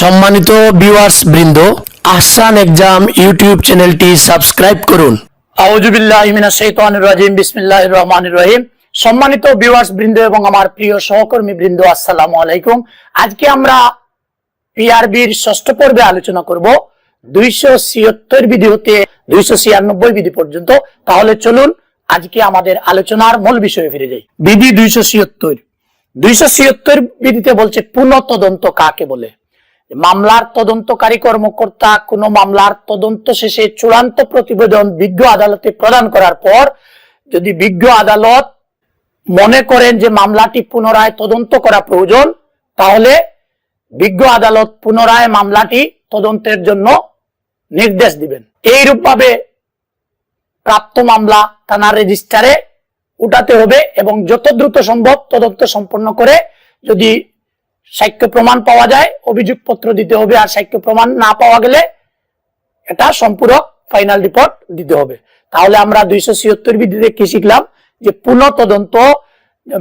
সম্মানিত ভিউয়ার্স বৃন্দ, Ahsan exam YouTube চ্যানেলটি সাবস্ক্রাইব করুন। রাজিম, বিসমিল্লাহির রহমানির রহিম। সম্মানিত ভিউয়ার্স বৃন্দ এবং আমার প্রিয় সহকর্মী বৃন্দ, আসসালামু আলাইকুম। আজকে আমরা পিআরবির ষষ্ঠ পর্বে আলোচনা করব। দুইশো ছিয়াত্তর বিধি হতে দুইশো ছিয়ানব্বই বিধি পর্যন্ত। তাহলে চলুন আজকে আমাদের আলোচনার মূল বিষয়ে ফিরে যাই। বিধি দুইশো ছিয়াত্তর। দুইশো ছিয়াত্তর বিধিতে বলছে পুনঃ তদন্ত কাকে বলে? মামলার তদন্তকারী কর্মকর্তা কোন মামলার তদন্ত শেষে চূড়ান্ত প্রতিবেদন বিজ্ঞ আদালতে প্রদান করার পর যদি বিজ্ঞ আদালত মনে করেন যে মামলাটি পুনরায় তদন্ত করা প্রয়োজন, তাহলে বিজ্ঞ আদালত পুনরায় মামলাটি তদন্তের জন্য নির্দেশ দিবেন। এইরূপভাবে প্রাপ্ত মামলা থানার রেজিস্টারে উঠাতে হবে এবং যত দ্রুত সম্ভব তদন্ত সম্পন্ন করে যদি সাক্ষ্য প্রমাণ পাওয়া যায় অভিযোগ পত্র দিতে হবে আর সাক্ষ্য প্রমাণ না পাওয়া গেলে এটা সম্পূরক ফাইনাল রিপোর্ট দিতে হবে। তাহলে আমরা দুইশো ছিয়াত্তর বিধিতে কি শিখলাম? যে পুনঃ তদন্ত,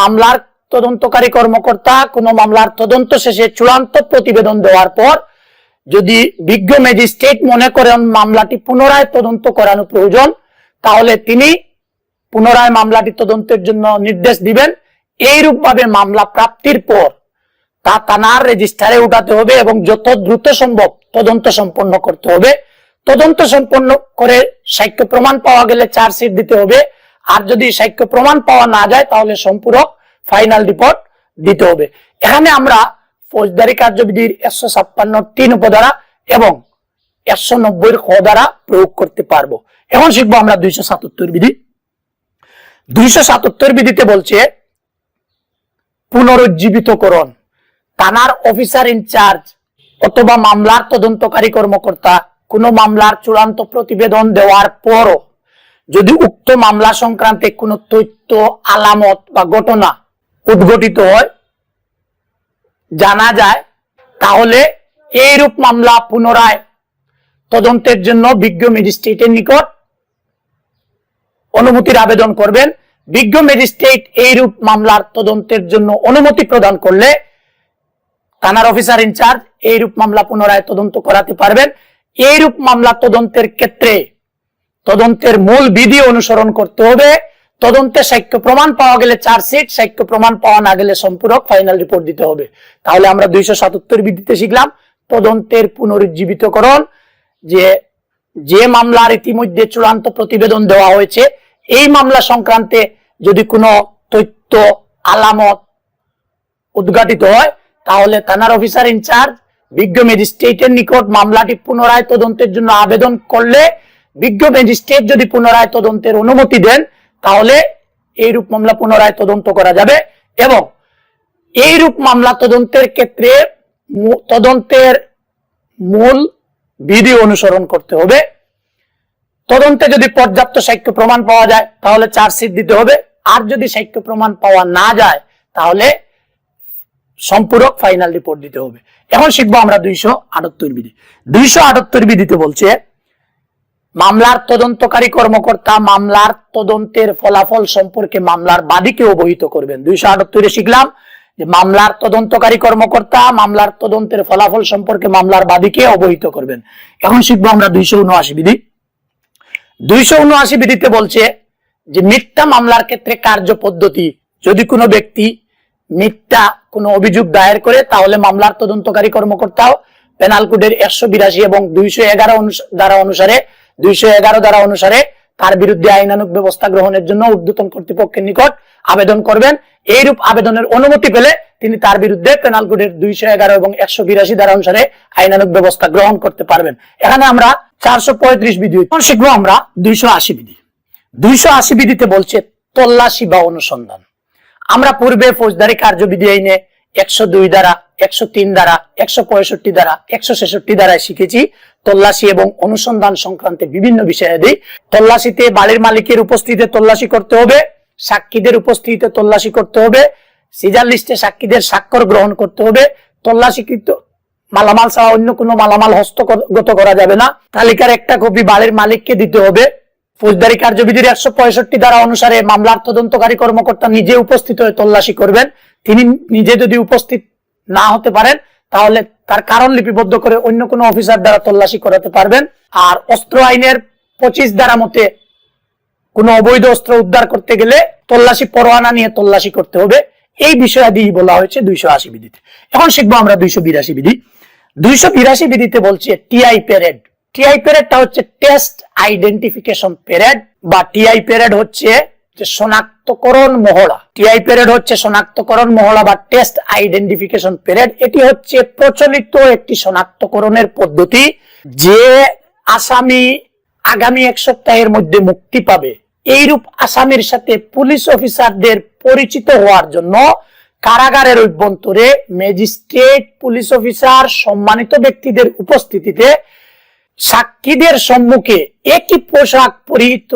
মামলার তদন্তকারী কর্মকর্তা কোন মামলার তদন্ত শেষে চূড়ান্ত প্রতিবেদন দেওয়ার পর যদি বিজ্ঞ ম্যাজিস্ট্রেট মনে করেন মামলাটি পুনরায় তদন্ত করানো প্রয়োজন, তাহলে তিনি পুনরায় মামলাটি তদন্তের জন্য নির্দেশ দিবেন। এইরূপভাবে মামলা প্রাপ্তির পর তা থানার রেজিস্টারে উঠাতে হবে এবং যত দ্রুত সম্ভব তদন্ত সম্পন্ন করতে হবে। তদন্ত সম্পন্ন করে সাক্ষ্য প্রমাণ পাওয়া গেলে চার্জশিট দিতে হবে। আর যদি সাক্ষ্য প্রমাণ পাওয়া না যায়, তাহলে সম্পূরক ফাইনাল রিপোর্ট দিতে হবে। এখানে আমরা ফৌজদারি কার্যবিধির একশো ছাপ্পান্ন তিন উপধারা এবং একশো নব্বই খ দ্বারা প্রয়োগ করতে পারব। এখন শিখব আমরা দুইশো সাতাত্তর বিধি। দুইশো সাতাত্তর বিধিতে বলছে পুনরুজ্জীবিতকরণ। থানার অফিসার ইনচার্জ অথবা মামলার তদন্তকারী কর্মকর্তা, কোন মামলার চূড়ান্ত প্রতিবেদন দেওয়ার পরও যদি উক্ত মামলা সংক্রান্তে কোনো তথ্য, আলামত বা ঘটনা উদ্ঘটিত হয়, জানা যায়, তাহলে এইরূপ মামলা পুনরায় তদন্তের জন্য বিজ্ঞ ম্যাজিস্ট্রেটের নিকট অনুমতির আবেদন করবেন। বিজ্ঞ ম্যাজিস্ট্রেট এইরূপ মামলার তদন্তের জন্য অনুমতি প্রদান করলে থানার অফিসার ইনচার্জ এইরূপ মামলা পুনরায় তদন্ত করাতে পারবেন। এইরূপ মামলা তদন্তের ক্ষেত্রে তদন্তের মূল বিধি অনুসরণ করতে হবে। তদন্তে সাক্ষ্য প্রমাণ পাওয়া গেলে চার্জশিট সাক্ষ্য প্রমাণ পাওয়া না গেলে সম্পূরক ফাইনাল রিপোর্ট দিতে হবে। তাহলে আমরা দুইশো সাতাত্তর বিধিতে শিখলাম, তদন্তের পুনরুজ্জীবিতকরণ, যে যে মামলার ইতিমধ্যে চূড়ান্ত প্রতিবেদন দেওয়া হয়েছে, এই মামলা সংক্রান্তে যদি কোনো তথ্য, আলামত উদ্ঘাটিত হয় তাহলে থানার অফিসার ইনচার্জ বিজ্ঞ ম্যাজিস্ট্রেটের নিকট মামলাটি পুনরায় তদন্তের জন্য আবেদন করলে বিজ্ঞ ম্যাজিস্ট্রেট যদি পুনরায় তদন্তের অনুমতি দেন, তাহলে এইরূপ মামলা পুনরায় তদন্ত করা যাবে এবং এইরূপ মামলা তদন্তের ক্ষেত্রে তদন্তের মূল বিধি অনুসরণ করতে হবে। তদন্তে যদি পর্যাপ্ত সাক্ষ্য প্রমাণ পাওয়া যায়, তাহলে চার্জশিট দিতে হবে। আর যদি সাক্ষ্য প্রমাণ পাওয়া না যায়, তাহলে সম্পূরক ফাইনাল রিপোর্ট দিতে হবে। এখন শিখব আমরা দুইশো আটাত্তর বিধি। দুইশো আটাত্তর বিধিতে বলছে, মামলার তদন্তকারী কর্মকর্তা মামলার তদন্তের ফলাফল সম্পর্কে মামলার বাদীকে অবহিত করবেন। দুইশো আটাত্তরে শিখলাম যে মামলার তদন্তকারী কর্মকর্তা মামলার তদন্তের ফলাফল সম্পর্কে মামলার বাদীকে অবহিত করবেন। এখন শিখব আমরা দুইশো উনআশি বিধি। দুইশো উনআশি বিধিতে বলছে যে মিথ্যা মামলার ক্ষেত্রে কার্য পদ্ধতি, যদি কোনো ব্যক্তি মিথ্যা কোনো অভিযোগ দায়ের করে, তাহলে মামলার তদন্তকারী কর্মকর্তাও পেনাল কোডের একশো বিরাশি এবং দুইশো এগারো দ্বারা অনুসারে, দুইশো এগারো দ্বারা অনুসারে তার বিরুদ্ধে আইনানুক ব্যবস্থা গ্রহণের জন্য ঊর্ধ্বতন কর্তৃপক্ষের নিকট আবেদন করবেন। এইরূপ আবেদনের অনুমতি পেলে তিনি তার বিরুদ্ধে পেনাল কোডের দুইশো এগারো এবং একশো বিরাশি দ্বারা অনুসারে আইনানুক ব্যবস্থা গ্রহণ করতে পারবেন। এখানে আমরা চারশো পঁয়ত্রিশ বিধি শিখব আমরা দুইশো আশি বিধি। দুইশো আশি বিধিতে বলছে তল্লাশি বা অনুসন্ধান। আমরা পূর্বে ফৌজদারি কার্যবিধি আইনে একশো দুই দ্বারা, একশো তিন দ্বারা, একশো পঁয়ষট্টি দ্বারা, একশো ছেষট্টি দ্বারায় শিখেছি তল্লাশি এবং অনুসন্ধান সংক্রান্তে বিভিন্ন বিষয়াদি তল্লাশিতে বাড়ির মালিকের উপস্থিতিতে তল্লাশি করতে হবে, সাক্ষীদের উপস্থিতিতে তল্লাশি করতে হবে, সিজার লিস্টে সাক্ষীদের স্বাক্ষর গ্রহণ করতে হবে, তল্লাশিকৃত মালামাল ছাড়া অন্য কোনো মালামাল হস্তগত করা যাবে না। তালিকার একটা কপি বাড়ির মালিককে দিতে হবে ফৌজদারি কার্যবিধির একশো পঁয়ষট্টি দ্বারা অনুসারে মামলার তদন্তকারী কর্মকর্তা নিজে উপস্থিত হয়ে তল্লাশি করবেন। তিনি নিজে যদি উপস্থিত না হতে পারেন, তাহলে তার কারণ লিপিবদ্ধ করে অন্য কোনো অফিসার দ্বারা তল্লাশি করাতে পারবেন। আর অস্ত্র আইনের পঁচিশ দ্বারা মতে কোনো অবৈধ অস্ত্র উদ্ধার করতে গেলে তল্লাশি পরোয়ানা নিয়ে তল্লাশি করতে হবে। এই বিষয়াদি বলা হয়েছে দুইশো আশি বিধিতে। এখন শিখব আমরা দুইশো বিরাশি বিধি। দুইশো বিরাশি বিধিতে বলছে টিআই প্যারেড টিআই প্যারেডটা হচ্ছে টেস্ট আইডেন্টিফিকেশন প্যারেড বা টিআই প্যারেড হচ্ছে যে শনাক্তকরণ মহড়া। টিআই প্যারেড হচ্ছে শনাক্তকরণ মহড়া বা টেস্ট আইডেন্টিফিকেশন প্যারেড এটি হচ্ছে প্রচলিত একটি শনাক্তকরণের পদ্ধতি যে আসামি আগামী এক সপ্তাহের মধ্যে মুক্তি পাবে। এইরূপ আসামির সাথে পুলিশ অফিসারদের পরিচিত হওয়ার জন্য কারাগারের অভ্যন্তরে ম্যাজিস্ট্রেট, পুলিশ অফিসার, সম্মানিত ব্যক্তিদের উপস্থিতিতে সাক্ষীদের সম্মুখে একই পোশাক পরিহিত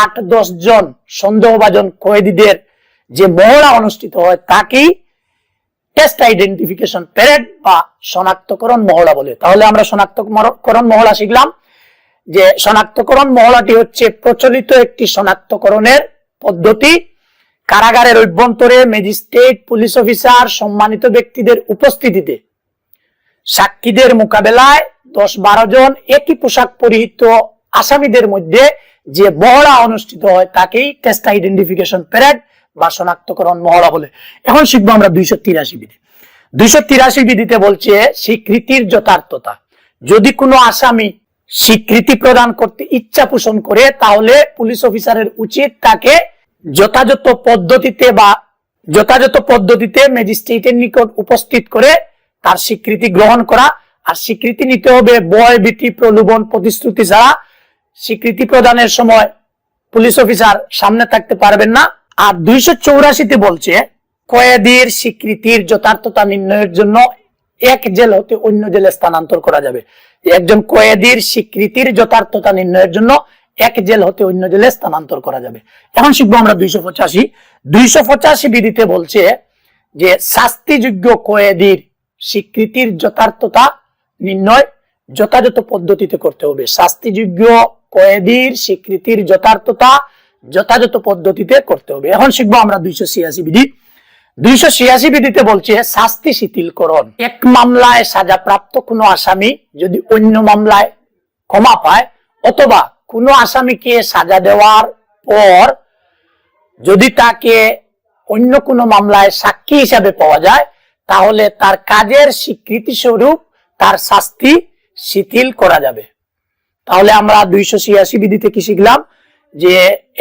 আট দশ জন সন্দেহভাজন কয়েদিদের যে মহড়া অনুষ্ঠিত হয় তাকেই টেস্ট আইডেন্টিফিকেশন প্যারেড বা শনাক্তকরণ মহড়া বলে। তাহলে আমরা শনাক্তকরণ মহড়া শিখলাম যে শনাক্তকরণ মহড়াটি হচ্ছে প্রচলিত একটি শনাক্তকরণের পদ্ধতি। কারাগারের অভ্যন্তরে ম্যাজিস্ট্রেট, পুলিশ অফিসার, সম্মানিত ব্যক্তিদের উপস্থিতিতে সাক্ষীদের মোকাবেলায় দশ বারো জন একই পোশাক পরিহিত আসামিদের মধ্যে যে মহড়া অনুষ্ঠিত হয়, তাকেই টেস্ট আইডেন্টিফিকেশন প্যারেড বা শনাক্তকরণ মহড়া বলে। এখন শিখব আমরা দুইশো তিরাশি বিধি। দুইশো তিরাশি বিধিতে বলছে স্বীকৃতির যথার্থতা। যদি কোনো আসামি স্বীকৃতি প্রদান করতে ইচ্ছা পোষণ করে, তাহলে পুলিশ অফিসারের উচিত তাকে যথাযথ পদ্ধতিতে বা যথাযথ পদ্ধতিতে ম্যাজিস্ট্রেটের নিকট উপস্থিত করে তার স্বীকৃতি গ্রহণ করা আর স্বীকৃতি নিতে হবে বয় ভীতি প্রলোভন, প্রতিশ্রুতি ছাড়া স্বীকৃতি প্রদানের সময় পুলিশ অফিসার সামনে থাকতে পারবেন না। আর দুইশো চৌরাশিতে বলছে, কয়েদির স্বীকৃতির যথার্থতা নির্ণয়ের জন্য এক জেল হতে অন্য জেলে স্থানান্তর করা যাবে। একজন কয়েদির স্বীকৃতির যথার্থতা নির্ণয়ের জন্য এক জেল হতে অন্য জেলে স্থানান্তর করা যাবে। এখন শিখব আমরা দুইশো পঁচাশি। দুইশো পঁচাশি বিধিতে বলছে যে, শাস্তিযোগ্য কয়েদির স্বীকৃতির যথার্থতা নির্ণয় যথাযথ পদ্ধতিতে করতে হবে। শাস্তিযোগ্য কয়েদির স্বীকৃতির যথার্থতা যথাযথ পদ্ধতিতে করতে হবে। এখন শিখব আমরা দুইশো ছিয়াশি বিধি। দুইশো ছিয়াশি বিধিতে বলছে, শাস্তি শিথিলকরণ। এক মামলায় সাজাপ্রাপ্ত কোনো আসামি যদি অন্য মামলায় ক্ষমা পায়, অথবা কোনো আসামিকে সাজা দেওয়ার পর যদি তাকে অন্য কোনো মামলায় সাক্ষী হিসাবে পাওয়া যায়, তাহলে তার কাজের স্বীকৃতি স্বরূপ তার শাস্তি শিথিল করা যাবে। তাহলে আমরা দুইশো ছিয়াশি বিধিতে কি শিখলাম? যে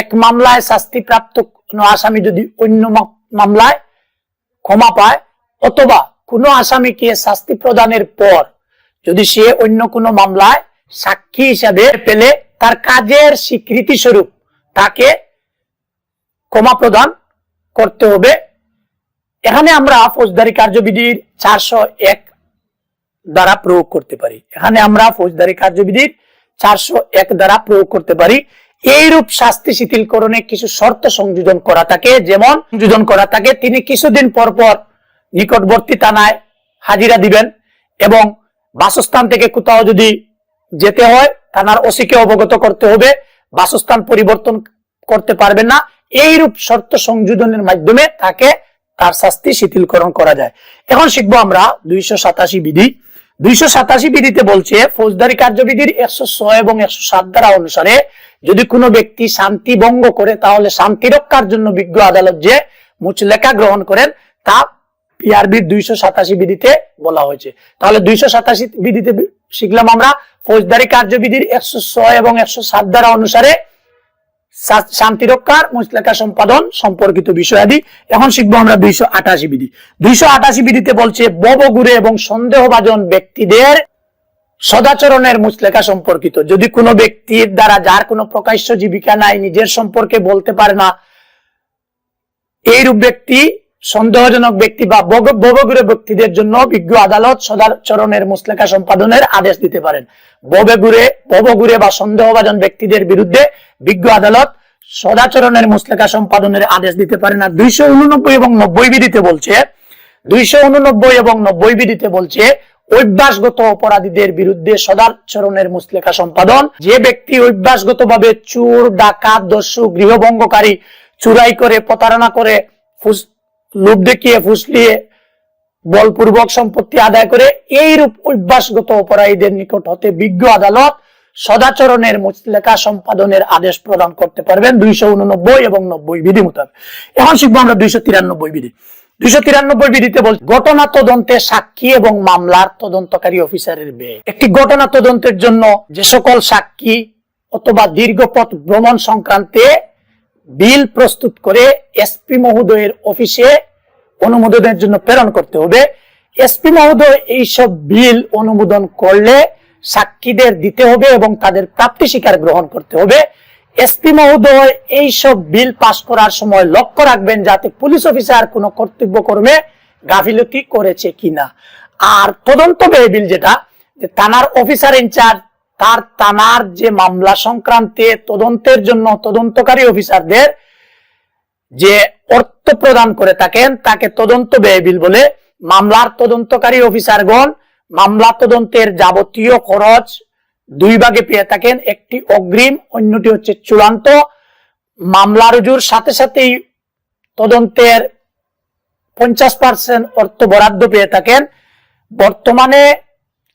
এক মামলায় শাস্তিপ্রাপ্ত কোনো আসামি যদি অন্য মামলায় ক্ষমা পায়, অথবা কোনো আসামিকে শাস্তি প্রদানের পর যদি সে অন্য কোনো মামলায় সাক্ষী হিসাবে পেলে তার কাজের স্বীকৃতি স্বরূপ তাকে ক্ষমা প্রদান করতে হবে। এখানে আমরা ফৌজদারি কার্যবিধির চারশো এক দ্বারা প্রয়োগ করতে পারি। এখানে আমরা ফৌজদারি কার্যবিধির চারশো এক দ্বারা প্রয়োগ করতে পারি। এইরূপ শাস্তি শিথিলকরণে কিছু শর্ত সংযোজন করা থাকে। যেমন, সংযোজন করা থাকে, তিনি কিছুদিন নিকটবর্তী হাজিরা দিবেন এবং বাসস্থান থেকে কোথাও যদি যেতে হয়, থানার ওসিকে অবগত করতে হবে। বাসস্থান পরিবর্তন করতে পারবেন না। এইরূপ শর্ত সংযোজনের মাধ্যমে তাকে তার শাস্তি শিথিলকরণ করা যায়। এখন শিখব আমরা দুইশো সাতাশি বিধি। দুইশো সাতাশি বিধিতে বলছে, ফৌজদারি কার্যবিধির একশো ছয় এবং একশো সাত ধারা অনুসারে যদি কোনো ব্যক্তি শান্তি ভঙ্গ করে, তাহলে শান্তি রক্ষার জন্য বিজ্ঞ আদালত যে মুচলেখা গ্রহণ করেন, তা পিআরবির দুইশো সাতাশি বিধিতে বলা হয়েছে। তাহলে দুইশো সাতাশি বিধিতে শিখলাম আমরা, ফৌজদারি কার্যবিধির একশো ছয় এবং একশো সাত ধারা অনুসারে শান্তি রক্ষার মুসলেখা সম্পাদন সম্পর্কিত বিষয়াদি। এখন শিখব আমরা দুইশো আটাশি বিধি। দুইশো আটাশি বিধিতে বলছে ববগুরে এবং সন্দেহভাজন ব্যক্তিদের সদাচরণের মুসলেখা সম্পর্কিত। যদি কোনো ব্যক্তির দ্বারা যার কোনো প্রকাশ্য জীবিকা নাই, নিজের সম্পর্কে বলতে পারে না, এইরূপ ব্যক্তি সন্দেহজনক ব্যক্তি বা বগ- ববগুরে ব্যক্তিদের জন্য বিজ্ঞ আদালত সদাচরণের মুসলেখা সম্পাদনের আদেশ দিতে পারেন। ববেগুরে ববগুরে বা সন্দেহভাজন ব্যক্তিদের বিরুদ্ধে বিজ্ঞ আদালত সদাচরণের মুসলেখা সম্পাদনের আদেশ দিতে পারেন। আর দুইশো উননব্বই এবং নব্বই বিধিতে বলছে, দুইশো উননব্বই এবং নব্বই বিধিতে বলছে, অভ্যাসগত অপরাধীদের বিরুদ্ধে সদাচরণের মুসলেখা সম্পাদন। যে ব্যক্তি অভ্যাসগত ভাবে চোর, ডাকাত, দস্যু, গৃহভঙ্গকারী, চুরাই করে, প্রতারণা করে লোভ দেখিয়ে ফুসলিয়ে বলপূর্বক সম্পত্তি আদায় করে এইরূপ অভ্যাসগত অপরাধীদের নিকট হতে বিজ্ঞ আদালত সদাচরণের মুচলেখা সম্পাদনের আদেশ প্রদান করতে পারবেন দুইশো উননব্বই এবং নব্বই বিধি মোতাবেক। এখন শিখব আমরা দুইশো তিরানব্বই বিধি। দুইশো তিরানব্বই বিধিতে বল ঘটনা তদন্তে সাক্ষী এবং মামলার তদন্তকারী অফিসারের ব্যয়। একটি ঘটনা তদন্তের জন্য যে সকল সাক্ষী অথবা দীর্ঘ পথ ভ্রমণ সংক্রান্তে বিল প্রস্তুত করে এসপি মহোদয়ের অফিসে অনুমোদনের জন্য প্রেরণ করতে হবে। এসপি মহোদয় এইসব বিল অনুমোদন করলে সাক্ষীদের দিতে হবে এবং তাদের প্রাপ্তি স্বীকার গ্রহণ করতে হবে। এসপি মহোদয় এইসব বিল পাশ করার সময় লক্ষ্য রাখবেন যাতে পুলিশ অফিসার কোনো কর্তব্য কর্মে গাফিলতি করেছে কিনা। আর তদন্ত ব্যয় বিল যেটা থানার অফিসার ইনচার্জ তার থানার যে মামলা সংক্রান্তে তদন্তের জন্য তদন্তকারী অফিসারদের যে অর্থ প্রদান করে থাকেন, তাকে তদন্ত ব্যয়বিল বলে মামলার তদন্তকারী অফিসারগণ মামলা তদন্তের যাবতীয় খরচ দুই ভাগে পেয়ে থাকেন, একটি অগ্রিম, অন্যটি হচ্ছে চূড়ান্ত। মামলা রুজুর সাথে সাথেই তদন্তের পঞ্চাশ পার্সেন্ট অর্থ বরাদ্দ পেয়ে থাকেন। বর্তমানে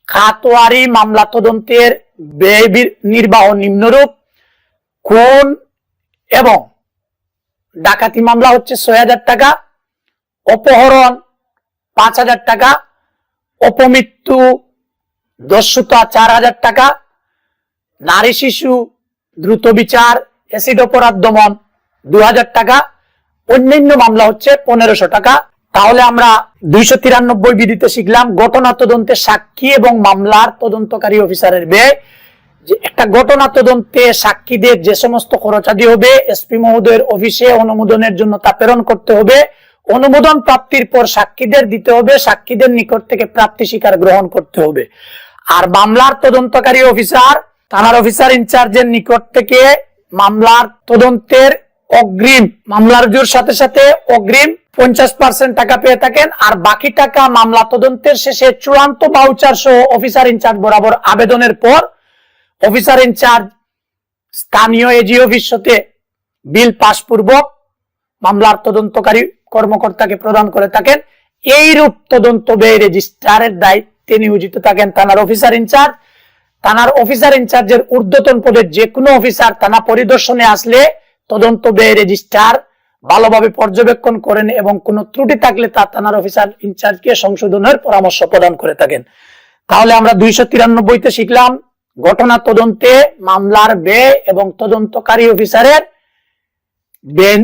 খাতোয়ারি মামলা তদন্তের ব্যয় নির্বাহ নিম্নরূপ, খুন এবং ডাকাতি মামলা হচ্ছে ছয় হাজার টাকা, অপহরণ পাঁচ হাজার টাকা, অপমৃত্যু দস্যুতা চার হাজার টাকা, নারী শিশু দ্রুত বিচার, অ্যাসিড অপরাধ দমন দু হাজার টাকা, অন্যান্য মামলা হচ্ছে পনেরোশো টাকা তাহলে আমরা দুইশো তিরানব্বই বিধিতে শিখলাম ঘটনা তদন্তে সাক্ষী এবং মামলার তদন্তকারী অফিসারের ব্যয়। যে একটা ঘটনা তদন্তে সাক্ষীদের যে সমস্ত খরচাদি হবে এসপি মহোদয়ের অফিসে অনুমোদনের জন্য তা প্রেরণ করতে হবে। অনুমোদন প্রাপ্তির পর সাক্ষীদের দিতে হবে, সাক্ষীদের নিকট থেকে প্রাপ্তি স্বীকার গ্রহণ করতে হবে। আর মামলার তদন্তকারী অফিসার, থানার অফিসার ইনচার্জের নিকট থেকে মামলার তদন্তের অগ্রিম, মামলার জোর সাথে সাথে অগ্রিম পঞ্চাশ পার্সেন্ট টাকা পেয়ে থাকেন, আর বাকি টাকা মামলা তদন্তের শেষে চূড়ান্ত বাউচার সহ অফিসার ইনচার্জ বরাবর আবেদনের পর অফিসার ইনচার্জ স্থানীয় এজি অফিস হতে বিল পাশ পূর্বক মামলার তদন্তকারী কর্মকর্তাকে প্রদান করে থাকেন। এইরূপ তদন্ত ব্যয় রেজিস্ট্রারের দায়িত্বে নিয়োজিত থাকেন থানার অফিসার ইনচার্জ থানার অফিসার ইনচার্জের ঊর্ধ্বতন পদের যে কোনো অফিসার থানা পরিদর্শনে আসলে তদন্ত ব্যয় রেজিস্ট্রার ভালোভাবে পর্যবেক্ষণ করেন এবং কোনো ত্রুটি থাকলে তা থানার অফিসার ইনচার্জকে সংশোধনের পরামর্শ প্রদান করে থাকেন। তাহলে আমরা দুইশো তিরানব্বইতে শিখলাম, ঘটনা তদন্তে মামলার ব্যয় এবং তদন্তকারী অফিসারের বেন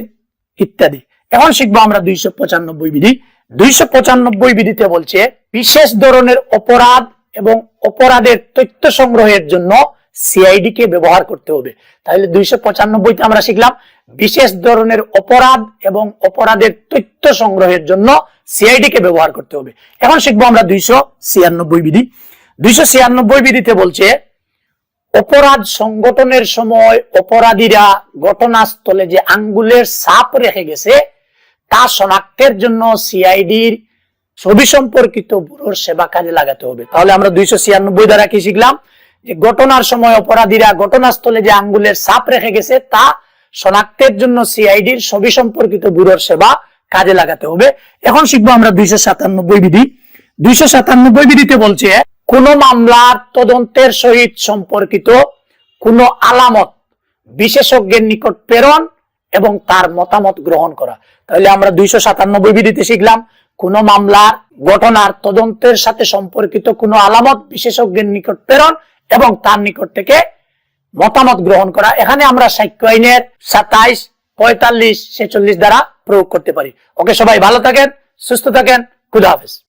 ইত্যাদি। এখন শিখব আমরা দুইশো পঁচানব্বই বিধি। দুইশো পঁচানব্বই বিধিতে বলছে, বিশেষ ধরনের অপরাধ এবং অপরাধের তথ্য সংগ্রহের জন্য সিআইডি কে ব্যবহার করতে হবে। তাহলে দুইশো পঁচানব্বইতে আমরা শিখলাম বিশেষ ধরনের অপরাধ এবং অপরাধের তথ্য সংগ্রহের জন্য সিআইডি কে ব্যবহার করতে হবে। এখন শিখব আমরা দুইশো ছিয়ানব্বই বিধি। দুইশো ছিয়ানব্বই বিধিতে বলছে, অপরাধ সংগঠনের সময় অপরাধীরা ঘটনাস্থলে যে আঙ্গুলের সাপ রেখে গেছে, তা শনাক্তের জন্য সিআইডির ছবি সম্পর্কিত ব্যুরোর সেবা কাজে লাগাতে হবে। তাহলে আমরা দুইশো ছিয়ানব্বই দ্বারা কি শিখলাম? যে ঘটনার সময় অপরাধীরা ঘটনাস্থলে যে আঙ্গুলের ছাপ রেখে গেছে, তা শনাক্তের জন্য সিআইডির ছবি সম্পর্কিত ব্যুরোর সেবা কাজে লাগাতে হবে। এখন শিখব আমরা দুইশো সাতানব্বই বিধি। দুইশো সাতানব্বই বিধিতে বলছে, কোন মামলার তদন্তের সহিত সম্পর্কিত কোন আলামত বিশেষজ্ঞের নিকট প্রেরণ এবং তার মতামত গ্রহণ করা। তাহলে আমরা দুইশো সাতানব্বই বিধিতে শিখলাম, কোন মামলার ঘটনার তদন্তের সাথে সম্পর্কিত কোন আলামত বিশেষজ্ঞের নিকট প্রেরণ এবং তার নিকট থেকে মতামত গ্রহণ করা। এখানে আমরা সাক্ষ্য আইনের সাতাইশ, পঁয়তাল্লিশ, ছেচল্লিশ দ্বারা প্রয়োগ করতে পারি। ওকে, সবাই ভালো থাকেন, সুস্থ থাকেন, খুদা হাফেজ।